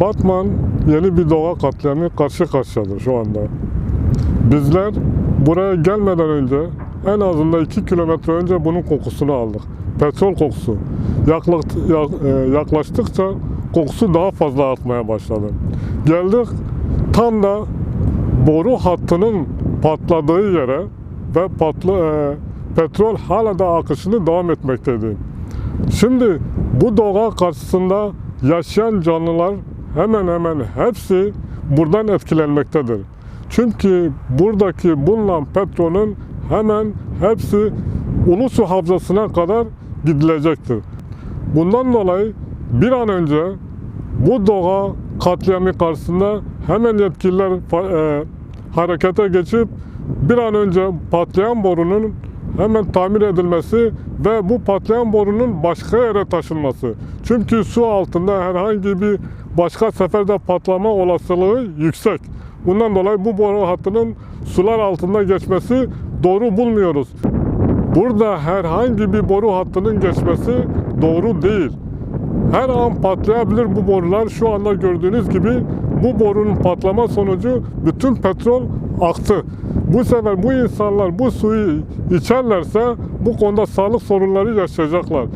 Batman yeni bir doğa katliamı karşı karşıyadır şu anda. Bizler buraya gelmeden önce en azından 2 kilometre önce bunun kokusunu aldık. Petrol kokusu. E, yaklaştıkça kokusu daha fazla artmaya başladı. Geldik tam da boru hattının patladığı yere ve patlı e, petrol hala da akışını devam etmekteydi. Şimdi bu doğa karşısında yaşayan canlılar hemen hemen hepsi buradan etkilenmektedir. Çünkü buradaki bulunan petrolün hemen hepsi Ulusu Havzası'na kadar gidilecektir. Bundan dolayı bir an önce bu doğa katliamı karşısında hemen yetkililer e, harekete geçip bir an önce patlayan borunun hemen tamir edilmesi ve bu patlayan borunun başka yere taşınması. Çünkü su altında herhangi bir başka seferde patlama olasılığı yüksek. Bundan dolayı bu boru hattının sular altında geçmesi doğru bulmuyoruz. Burada herhangi bir boru hattının geçmesi doğru değil. Her an patlayabilir bu borular. Şu anda gördüğünüz gibi bu borunun patlama sonucu bütün petrol aktı. Bu sefer bu insanlar bu suyu içerlerse bu konuda sağlık sorunları yaşayacaklar.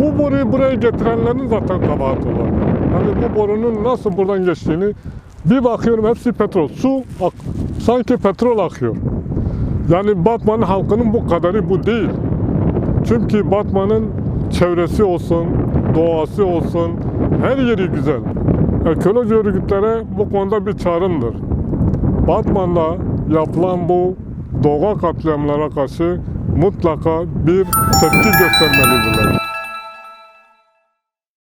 Bu boruyu buraya getirenlerin zaten kabahati var. Yani bu borunun nasıl buradan geçtiğini bir bakıyorum hepsi petrol. Su ak- sanki petrol akıyor. Yani Batman halkının bu kadarı bu değil. Çünkü Batman'ın çevresi olsun, doğası olsun, her yeri güzel. Ekoloji örgütlere bu konuda bir çağrımdır. Batman'da yapılan bu doğa katliamlara karşı mutlaka bir tepki göstermelidirler.